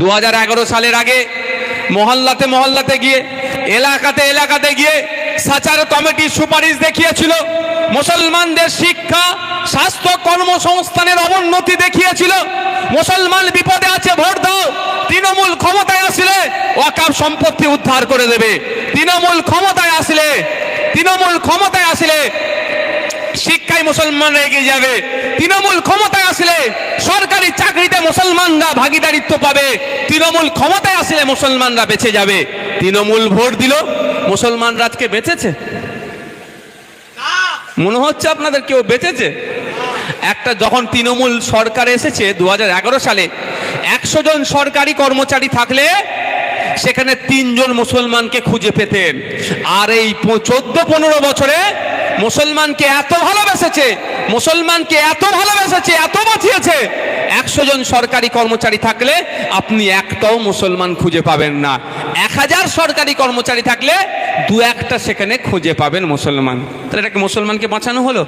দু সালের আগে মহল্লাতে মহল্লাতে গিয়ে, এলাকাতে এলাকাতে গিয়ে সাচার কমিটির সুপারিশ দেখিয়েছিল। মুসলমানদের শিক্ষা, স্বাস্থ্য কর্মসংস্থানের অবনতি দেখিয়েছিল। মুসলমান বিপদে আছে, ভোট দাও। তৃণমূল ক্ষমতায় আসলে ওয়াকাব সম্পত্তি উদ্ধার করে দেবে। তৃণমূল ক্ষমতায় আসলে, তৃণমূল ক্ষমতায় আসলে শিক্ষায় মুসলমান এগিয়ে যাবে। তৃণমূল ক্ষমতায় মুসলমানরা ভাগিদারিত্ব পাবে। তৃণমূল ক্ষমতায় আসলে মুসলমানরা বেঁচে যাবে। তৃণমূল ভোট দিল মুসলমানরা আজকে বেঁচেছে? মনে হচ্ছে আপনাদের কেউ বেঁচেছে? একটা যখন তৃণমূল সরকার এসেছে দু হাজার এগারো সালে, একশো জন সরকারি কর্মচারী থাকলে সেখানে তিনজন মুসলমানকে খুঁজে পেতেন। আর এই চোদ্দ পনেরো বছরে মুসলমানকে এত ভালোবেসেছে, মুসলমানকে এত ভালোবেসেছে, এত বাঁচিয়েছে। একশো জন সরকারি কর্মচারী থাকলে আপনি একটাও মুসলমান খুঁজে পাবেন না। এক হাজার সরকারি কর্মচারী থাকলে দু একটা সেখানে খুঁজে পাবেন মুসলমান। তাহলে এটাকে মুসলমানকে বাঁচানো হলো?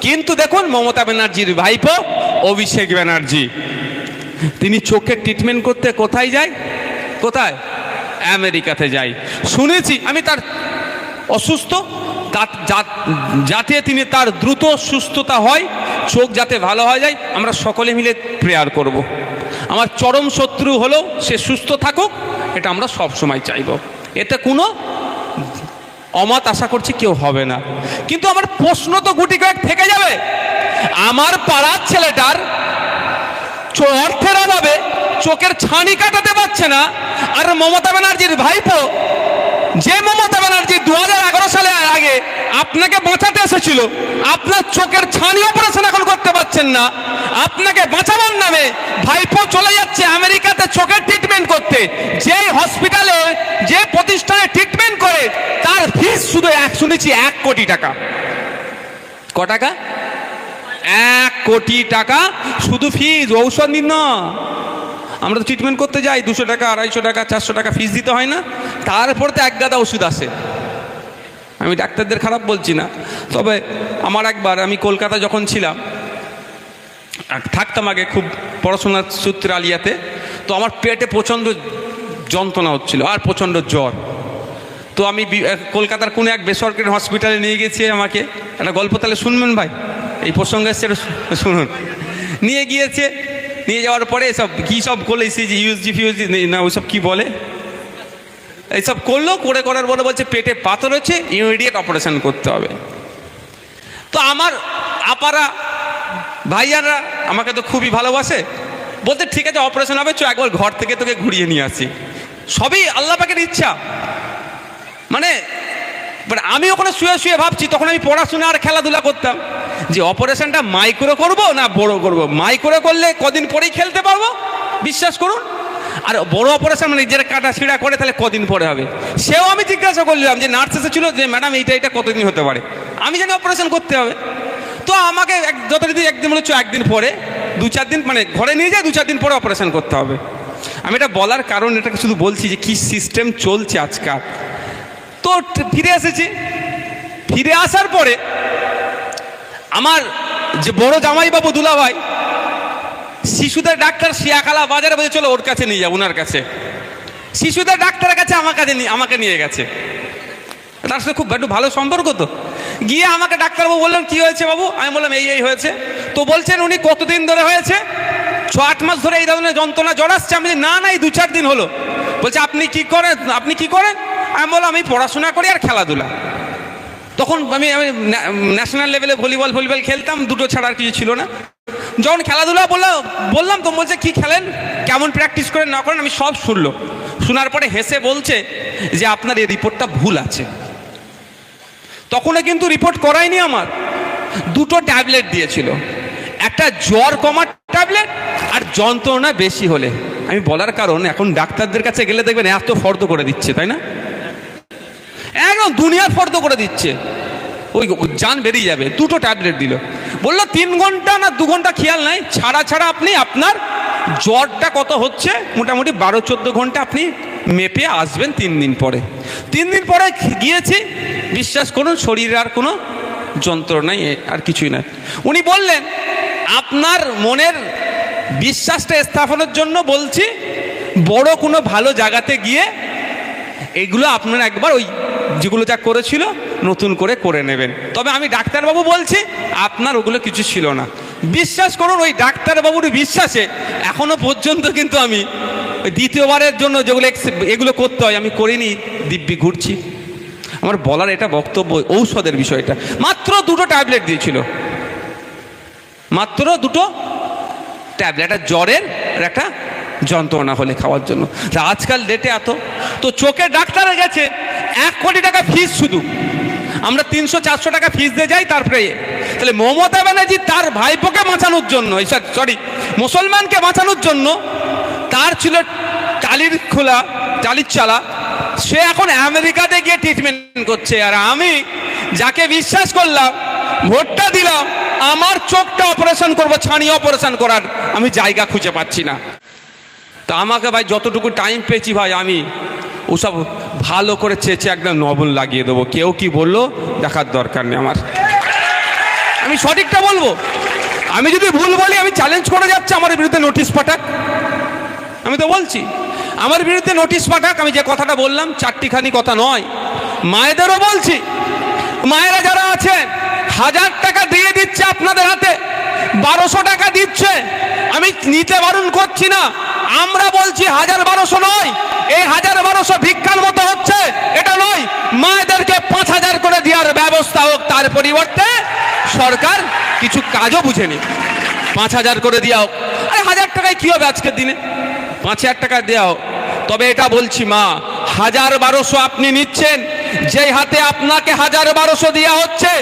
কিন্তু দেখুন, মমতা ব্যানার্জির ভাইপো অভিষেক ব্যানার্জি। তিনি চোখের ট্রিটমেন্ট করতে কোথায় যায়? কোথায়? আমেরিকাতে যাই শুনেছি, আমি তার অসুস্থ যাতে তিনি তার দ্রুত সুস্থতা হয়, চোখ যাতে ভালো হয়ে যায়, আমরা সকলে মিলে প্রেয়ার করব। আমার চরম শত্রু হলেও সে সুস্থ থাকুক, এটা আমরা সব সময় চাইব। এতে কোনো অমত আশা করছি কেউ হবে না। কিন্তু আমার প্রশ্ন তো গুটি কয়েক থেকে যাবে। আমার পাড়ার ছেলেটার অর্থের অভাবে চোখের ছানি কাটাতে পারছে না, আর মমতা ব্যানার্জির ভাইপো যে মমতা ব্যানার্জি দু সালে আগে আপনাকে বাঁচাতে এসেছিল। আপনার চোখের ছানি অপারেশন এখন করতে পারছেন না। আপনাকে বাঁচাবার নামে ভাইপো চলে যাচ্ছে আমেরিকাতে চোখের ট্রিটমেন্ট করতে। যে হসপিটালে যে প্রতিষ্ঠানে ট্রিটমেন্ট করে, তার ফিস শুধু এক শুনেছি এক কোটি টাকা। ক টাকা? এক কোটি টাকা। শুধু ফিজ ঔষধ নিন আমরা তো ট্রিটমেন্ট করতে যাই, দুশো টাকা, আড়াইশো টাকা, চারশো টাকা ফিস দিতে হয় না। তারপর তো এক গাদা ওষুধ আসে। আমি ডাক্তারদের খারাপ বলছি না। তবে আমার একবার আমি কলকাতা যখন ছিলাম থাকতাম আগে খুব পড়াশোনার সূত্রে আলিয়াতে, তো আমার পেটে প্রচণ্ড যন্ত্রণা হচ্ছিল আর প্রচণ্ড জ্বর। তো আমি কলকাতার কোনো এক বেসরকারি হসপিটালে নিয়ে গেছি আমাকে। একটা গল্প তাহলে শুনবেন ভাই? এই প্রসঙ্গে এসছে শুনুন। নিয়ে গিয়েছে, নিয়ে যাওয়ার পরে সব কী সব করল ইসিজি ইউএসজি ফিউএসজি না, ওইসব কী বলে? এইসব করল, করে করার পরে বলছে, পেটে পাথর হচ্ছে ইমিডিয়েট অপারেশন করতে হবে। তো আমার আপারা ভাইয়ারা আমাকে তো খুবই ভালোবাসে বলতে ঠিক আছে অপারেশন হবে চ একবার ঘর থেকে তোকে ঘুরিয়ে নিয়ে আসি। সবই আল্লাহ পাকের ইচ্ছা। মানে মানে আমি ওখানে শুয়ে শুয়ে ভাবছি, তখন আমি পড়াশোনা আর খেলাধুলা করতাম, যে অপারেশনটা মাইক্রো করব না বড় করব? মাইক্রো করলে কদিন পরেই খেলতে পারব? বিশ্বাস করুন। আর বড় অপারেশন মানে যেটা কাটা ছিঁড়া করে তাহলে কদিন পরে হবে? সেও আমি জিজ্ঞাসা করলাম যে নার্স এসেছিল যে ম্যাডাম এইটা এটা কতদিন হতে পারে? আমি জানি অপারেশন করতে হবে। তো আমাকে এক যতদিন একদিন বলেছ, একদিন পরে, দু চার দিন মানে ঘরে নিয়ে যায়, দু চার দিন পরে অপারেশন করতে হবে। আমি এটা বলার কারণ, এটাকে শুধু বলছি যে, কি সিস্টেম চলছে আজকাল? তো ফিরে এসেছি। ফিরে আসার পরে, আমার যে বড় জামাইবাবু দুলাভাই শিশুদের ডাক্তার শিয়াখালা বাজারে বলে চলো ওর কাছে নিয়ে যাব ওনার কাছে। শিশুদের ডাক্তারের কাছে আমার কাছে আমাকে নিয়ে গেছে। তার সাথে খুব একটু ভালো সম্পর্ক তো। গিয়ে আমাকে ডাক্তারবাবু বললেন, কি হয়েছে বাবু? আমি বললাম, এই এই হয়েছে। তো বলছেন উনি, কতদিন ধরে হয়েছে? ছ আট মাস ধরে এই ধরনের যন্ত্রণা জ্বর আসছে। আমি না না, এই দু চার দিন হলো। বলছে, আপনি কি করেন? আপনি কি করেন? আমি বললাম, আমি পড়াশোনা করি আর খেলাধুলা। তখন আমি আমি ন্যাশনাল লেভেলে ভলিবল ভলিবল খেলতাম, দুটো ছাড়া আর কিছু ছিল না। যখন খেলাধুলা বললাম বললাম তো, বলছে, কি খেলেন? কেমন প্র্যাকটিস করেন? না করেন? আমি সব শুনলো। শোনার পরে হেসে বলছে যে, আপনার এই রিপোর্টটা ভুল আছে। তখনও কিন্তু রিপোর্ট করায়নি আমার। দুটো ট্যাবলেট দিয়েছিল। একটা জ্বর কমার ট্যাবলেট আর যন্ত্রণা বেশি হলে। আমি বলার কারণ, এখন ডাক্তারদের কাছে গেলে দেখবেন এত ফর্দ করে দিচ্ছে, তাই না? একদম দুনিয়ার ফর্দ করে দিচ্ছে। ওই যান বেরিয়ে যাবে। দুটো ট্যাবলেট দিল। বলল, তিন ঘণ্টা না দু ঘণ্টা খেয়াল নাই। ছাড়া ছাড়া আপনি আপনার জ্বরটা কত হচ্ছে? মোটামুটি বারো, চোদ্দ ঘণ্টা আপনি মেপে আসবেন তিন দিন পরে। তিন দিন পরে গিয়েছি, বিশ্বাস করুন, শরীরে আর কোনো যন্ত্রণাই আর কিছুই নাই। উনি বললেন, আপনার মনের বিশ্বাসটা স্থাপনের জন্য বলছি, বড় কোনো ভালো জায়গাতে গিয়ে এগুলো আপনারা একবার ওই যেগুলো যা করেছিল, নতুন করে করে নেবেন। তবে আমি ডাক্তারবাবু বলছি, আপনার ওগুলো কিছু ছিল না। বিশ্বাস করুন, ওই ডাক্তারবাবুর বিশ্বাসে এখনও পর্যন্ত কিন্তু আমি দ্বিতীয়বারের জন্য যেগুলো এগুলো করতে হয়, আমি করিনি, দিব্যি ঘুরছি। আমার বলার এটা বক্তব্য, ঔষধের বিষয়টা। মাত্র দুটো ট্যাবলেট দিয়েছিল। মাত্র দুটো ট্যাবলেট, একটা জ্বরের একটা যন্ত্রণা হলে খাওয়ার জন্য। তা আজকাল ডেটে এত। তো চোখের ডাক্তারে গেছে। এক কোটি টাকা ফিস শুধু। আমরা তিনশো, চারশো টাকা ফিস দিয়ে যাই তারপরে তাহলে মমতা ব্যানার্জি তার ভাইপোকে বাঁচানোর জন্য সরি মুসলমানকে বাঁচানোর জন্য তার ছিল টালির খোলা টালির চালা। সে এখন আমেরিকাতে গিয়ে ট্রিটমেন্ট করছে। আর আমি যাকে বিশ্বাস করলাম, ভোটটা দিলাম, আমার চোখটা অপারেশন করব ছানি অপারেশন করার আমি জায়গা খুঁজে পাচ্ছি না। তা আমাকে ভাই যতটুকু টাইম পেয়েছি ভাই আমি ওসব ভালো করে চেঁচে একদম নবল লাগিয়ে দেবো। কেউ কি বলল? দেখার দরকার নেই আমার। আমি সঠিকটা বলব? আমি যদি ভুল বলি, আমি চ্যালেঞ্জ করে যাচ্ছি আমার বিরুদ্ধে নোটিশ পাঠাক। আমি তো বলছি, আমার বিরুদ্ধে নোটিশ পাঠাক। আমি যে কথাটা বললাম, চারটিখানি কথা নয়। মায়েদেরও বলছি, মায়েরা যারা আছেন, হাজার টাকা দিয়ে দিচ্ছে আপনাদের হাতে, বারোশো টাকা দিচ্ছে। নিতে বারণ করছি না। আমরা বলছি হাজার বারোশো নয়। এই হাজার বারোশো ভিক্ষার মতো হচ্ছে, এটা নয়। মায়েদেরকে পাঁচ হাজার করে দেওয়ার ব্যবস্থা হোক, তার পরিবর্তে সরকার কিছু কাজও বুঝেনি পাঁচ হাজার করে দেওয়া হোক। আরে হাজার টাকায় কি হবে আজকের দিনে? পাঁচ হাজার টাকা দেওয়া হোক। তবে এটা বলছি, মা, হাজার বারোশো আপনি নিচ্ছেন। যেই হাতে আপনাকে হাজার বারোশো দেওয়া হচ্ছে,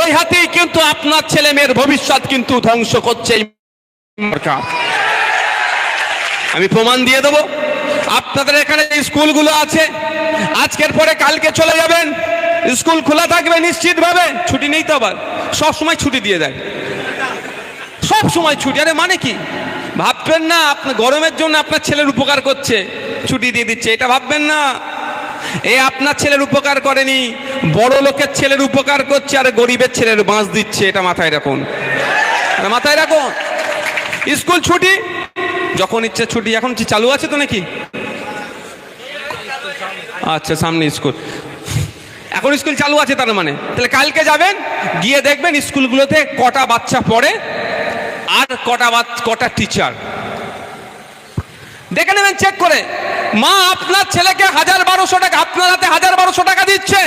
ওই হাতেই কিন্তু আপনার ছেলে মেয়ের ভবিষ্যৎ কিন্তু ধ্বংস করছে। সরকার। আমি প্রমাণ দিয়ে দেবো। আপনাদের এখানে স্কুলগুলো আছে, আজকের পরে কালকে চলে যাবেন। স্কুল খোলা থাকবে নিশ্চিতভাবে। ছুটি নেই তো আবার। সব সময় ছুটি দিয়ে দেয়। সব সময় ছুটি। আরে মানে কি? ভাববেন না আপনার গরমের জন্য আপনার ছেলের উপকার করছে। ছুটি দিয়ে দিচ্ছে। এটা ভাববেন না। এ আপনার ছেলের উপকার করেনি। বড় লোকের ছেলের উপকার করছে আর গরিবের ছেলের বাঁশ দিচ্ছে। এটা মাথায় রাখুন। মাথায় রাখুন। স্কুল ছুটি? যখন ইচ্ছে ছুটি, এখন চালু আছে তো নাকি? আচ্ছা সামনে স্কুল। এখন স্কুল চালু আছে তার মানে। তাহলে কালকে যাবেন, গিয়ে দেখবেন স্কুলগুলোতে কটা বাচ্চা পড়ে আর কটা কটা টিচার দেখে নেবেন চেক করে। মা, আপনার ছেলেকে হাজার বারোশো টাকা, আপনার হাতে হাজার বারোশো টাকা দিচ্ছে।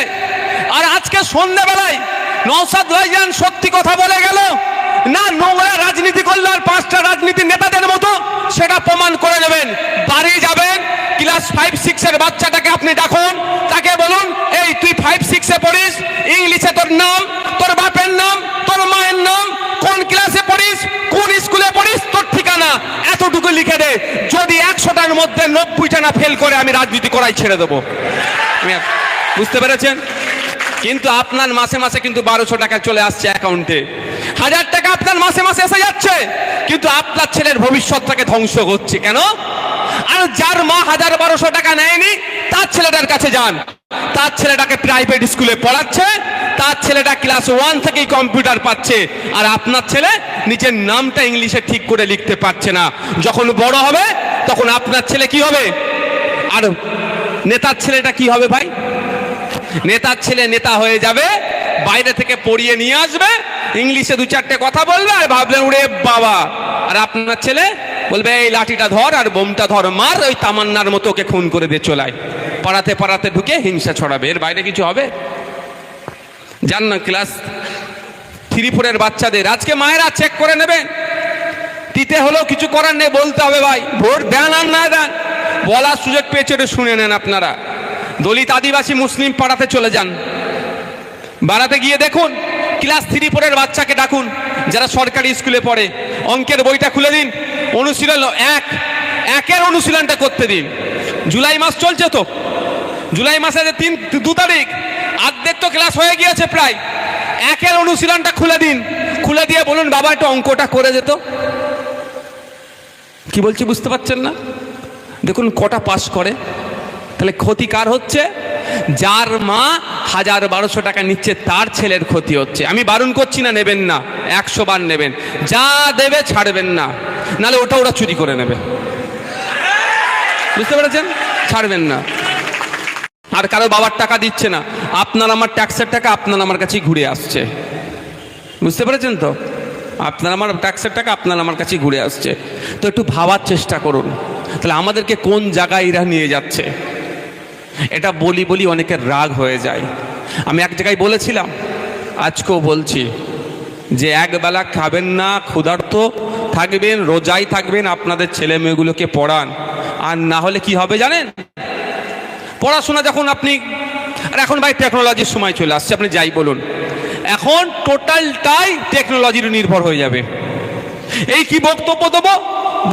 আর আজকে সন্ধ্যাবেলায় নৌসাদ ভাইজান সত্যি কথা বলে গেল না নোংরা রাজনীতি করল আর পাঁচটা রাজনীতি নেতাদের মতো, সেটা প্রমাণ করে নেবেন। বাড়ি যাবেন ক্লাস ফাইভ সিক্সের বাচ্চাটাকে আপনি ডাকুন, তাকে বলুন, এই, তুই ফাইভ সিক্সে পড়িস ইংলিশে তোর নাম, তোর বাপের নাম, তোর মায়ের নাম, কোন ক্লাসে পড়িস, কোন স্কুলে পড়িস, তোর ঠিকানা এতটুকু লিখে দে। যদি একশোটার মধ্যে নব্বইটা না ফেল করে, আমি রাজনীতি করাই ছেড়ে দেবো। বুঝতে পেরেছেন? কিন্তু আপনার মাসে মাসে কিন্তু বারোশো টাকা চলে আসছে অ্যাকাউন্টে হাজার টাকা আপনার মাসে মাসে এসে যাচ্ছে। কিন্তু আপনার ছেলের ভবিষ্যৎটাকে ধ্বংস করছে কেন? আর যার মা হাজার বারোশো টাকা নেয়নি, তার ছেলেটার কাছে যান। তার ছেলেটাকে প্রাইভেট স্কুলে পড়াচ্ছে, তার ছেলেটা ক্লাস ওয়ান থেকেই কম্পিউটার পাচ্ছে, আর আপনার ছেলে নিজের নামটা ইংলিশে ঠিক করে লিখতে পারছে না। যখন বড় হবে, তখন আপনার ছেলে কি হবে? আর নেতার ছেলেটা কি হবে ভাই? নেতার ছেলে নেতা হয়ে যাবে, বাইরে থেকে পড়িয়ে নিয়ে আসবে ইংলিশে দু চারটে কথা বলবে আর ভাবলেন, উড়ে বাবা। আর আপনার ছেলে বলবে, এই লাঠিটা ধর আর বোমটা ধর মার, ওই তামান্নার মতো ওকে খুন করে দিয়ে চলায়। পাড়াতে পাড়াতে ঢুকে হিংসা ছড়াবে, এর বাইরে কিছু হবে? জান না ক্লাস। থ্রি ফোরের বাচ্চাদের, আজকে মায়েরা চেক করে নেবেন দিতে হলেও কিছু করার নেই, বলতে হবে ভাই। ভোট দেন আর না দেন, বলার সুযোগ পেয়েছে এটা শুনে নেন আপনারা। দলিত আদিবাসী মুসলিম পাড়াতে চলে যান। বাড়াতে গিয়ে দেখুন ক্লাস থ্রি ফোরের বাচ্চাকে ডাকুন, যারা সরকারি স্কুলে পড়ে। অঙ্কের বইটা খুলে দিন, অনুশীলন এক, একের অনুশীলনটা করতে দিন। জুলাই মাস চলছে তো। জুলাই মাসে যে তিন, দু তারিখ, আর্ধেক তো ক্লাস হয়ে গিয়েছে প্রায়। একের অনুশীলনটা খুলে দিন। খুলে দিয়ে বলুন, বাবা, একটু অঙ্কটা করে যেত কি বলছি বুঝতে পারছেন না? দেখুন, কটা পাস করে। তাহলে ক্ষতি কার হচ্ছে? যার মা হাজার বারোশো টাকা নিচ্ছে, তার ছেলের ক্ষতি হচ্ছে। আমি বারণ করছি না, নেবেন না। একশো বার নেবেন। যা দেবে ছাড়বেন না। নালে ওটা ওরা চুরি করে নেবে। বুঝতে পেরেছেন? ছাড়বেন না। আর কারও বাবার টাকা দিচ্ছে না। আপনার আমার ট্যাক্সের টাকা আপনার আমার কাছেই ঘুরে আসছে। বুঝতে পেরেছেন তো? আপনার আমার ট্যাক্সের টাকা আপনার আমার কাছেই ঘুরে আসছে। তো একটু ভাবার চেষ্টা করুন। তাহলে আমাদেরকে কোন জায়গায় এরা নিয়ে যাচ্ছে? এটা বলি বলি অনেকের রাগ হয়ে যায়। আমি এক জায়গায় বলেছিলাম, আজকেও বলছি যে একবেলা খাবেন না, ক্ষুধার্ত থাকবেন, রোজাই থাকবেন, আপনাদের ছেলে মেয়েগুলোকে পড়ান। আর না হলে কি হবে জানেন? পড়াশোনা যখন আপনি, আর এখন ভাই টেকনোলজির সময় চলে আসছে, আপনি যাই বলুন। এখন টোটালটাই টেকনোলজির নির্ভর হয়ে যাবে। এই কি বক্তব্য দেবো?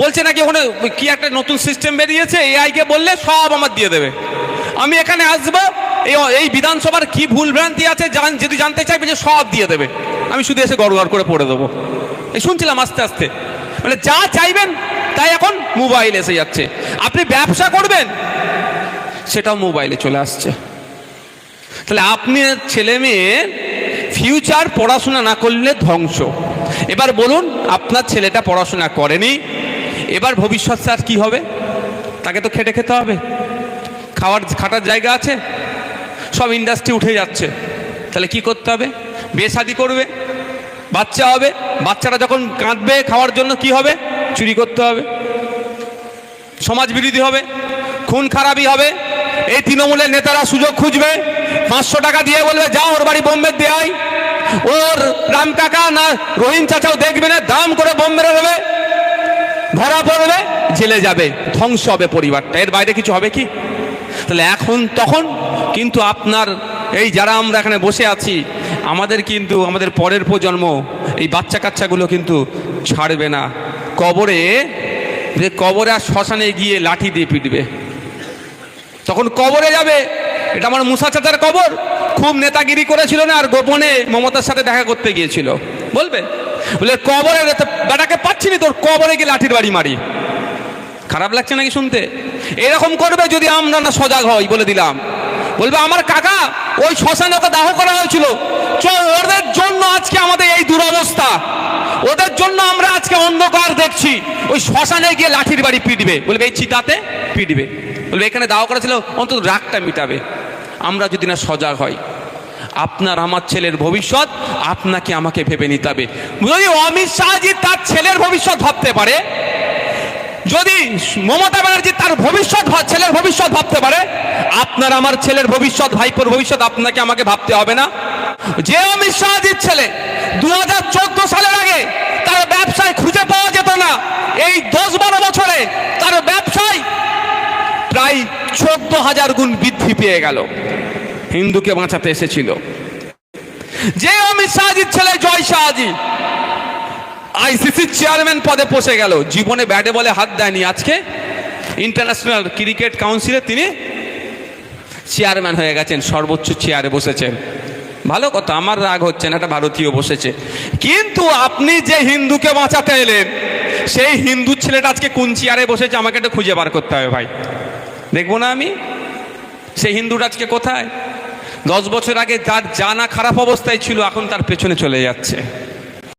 বলছে নাকি ওখানে কি একটা নতুন সিস্টেম বেরিয়েছে এআইকে বললে সব আমার দিয়ে দেবে। আমি এখানে আসব, এই এই বিধানসভার কি ভুল ভ্রান্তি আছে জান যদি জানতে চাইবে যে সব দিয়ে দেবে। আমি শুধু এসে গড় করে পড়ে দেবো। এই শুনছিলাম আস্তে আস্তে। মানে যা চাইবেন, তাই এখন মোবাইল এসে যাচ্ছে। আপনি ব্যবসা করবেন, সেটাও মোবাইলে চলে আসছে। তাহলে আপনি ছেলে মেয়ে ফিউচার পড়াশোনা না করলে ধ্বংস। এবার বলুন, আপনার ছেলেটা পড়াশোনা করেনি, এবার ভবিষ্যৎ স্যার কি হবে? তাকে তো খেটে খেতে হবে। খাওয়ার খাটার জায়গা আছে? সব ইন্ডাস্ট্রি উঠে যাচ্ছে। তাহলে কি করতে হবে? বিয়ে শাদি করবে, বাচ্চা হবে বাচ্চারা যখন কাঁদবে খাওয়ার জন্য কি হবে? চুরি করতে হবে। সমাজ বিরোধী হবে, খুন খারাপই হবে। এই তৃণমূলের নেতারা সুযোগ খুঁজবে, পাঁচশো টাকা দিয়ে বলবে, যাও ওর বাড়ি বোম্বে দেয় ওর রাম কাকা না রহিম চাচাও দেখবে না, দাম করে বোম মেরে দেবে। ধরা পড়বে, জেলে যাবে, ধ্বংস হবে পরিবারটা। এর বাইরে কিছু হবে কি? তাহলে এখন, তখন কিন্তু আপনার, এই যারা আমরা এখানে বসে আছি, আমাদের কিন্তু, আমাদের পরের প্রজন্ম, এই বাচ্চা কাচ্চাগুলো কিন্তু ছাড়বে না। কবরে, যে কবরে আর শ্মশানে গিয়ে লাঠি দিয়ে পিটবে। তখন কবরে যাবে। এটা আমার মুসা চাচার কবর। খুব নেতাগিরি করেছিল না, আর গোপনে মমতার সাথে দেখা করতে গিয়েছিল। বলবে? বলে, কবরে বেটাকে পাচ্ছি না তোর, কবরে গিয়ে লাঠির বাড়ি মারি। খারাপ লাগছে নাকি শুনতে? এরকম করবে যদি আমরা না সজাগ হই বলে দিলাম। বলবে, আমার কাকা, ওই শ্মশানে ওকে দাহ করা হয়েছিল। ওদের জন্য আজকে আমাদের এই দুরবস্থা। ওদের জন্য আমরা আজকে অন্ধকার দেখছি। ওই শ্মশানে গিয়ে লাঠির বাড়ি পিটবে। বলবে, এই চিতাতে পিটবে। বলবে, এখানে দাওয়া করা ছিল, অন্তত রাগটা মিটাবে। আমরা যদি না সজাগ হই, আপনার আমার ছেলের ভবিষ্যৎ আপনাকে আমাকে ভেবে নিতে হবে। যদি অমিত শাহজি তার ছেলের ভবিষ্যৎ ভাবতে পারে? যদি মমতা ব্যানার্জি তার ভবিষ্যৎ ছেলের ভবিষ্যৎ ভাবতে পারে, আপনার আমার ছেলের ভবিষ্যৎ, ভাইপোর ভবিষ্যৎ আপনাকে আমাকে ভাবতে হবে না। যে অমিত শাহজির ছেলে দু সালের আগে তার ব্যবসায় খুঁজে পাওয়া যেত না, এই দশ বারো বছরে তার ব্যবসায় প্রায় চোদ্দ হাজার গুণ বৃদ্ধি পেয়ে গেল। হিন্দুকে বাঁচাতে এসেছিল। যে অমিত শাহজির ছেলে জয় শাহজি আইসিসির চেয়ারম্যান পদে বসে গেল। জীবনে ব্যাটে বলে হাত দেয়নি। আজকে ইন্টারন্যাশনাল ক্রিকেট কাউন্সিলে তিনি চেয়ারম্যান হয়ে গেছেন। সর্বোচ্চ চেয়ারে বসেছেন। ভালো কথা, আমার রাগ হচ্ছে না একটা ভারতীয় বসেছে। কিন্তু আপনি যে হিন্দুকে বাঁচাতে এলেন, সেই হিন্দু ছেলেটা আজকে কোন চেয়ারে বসেছে, আমাকে একটু খুঁজে বার করতে হবে ভাই। দেখব না আমি? সেই হিন্দুটা আজকে কোথায়? দশ বছর আগে তার জানা খারাপ অবস্থায় ছিল, এখন তার পেছনে চলে যাচ্ছে।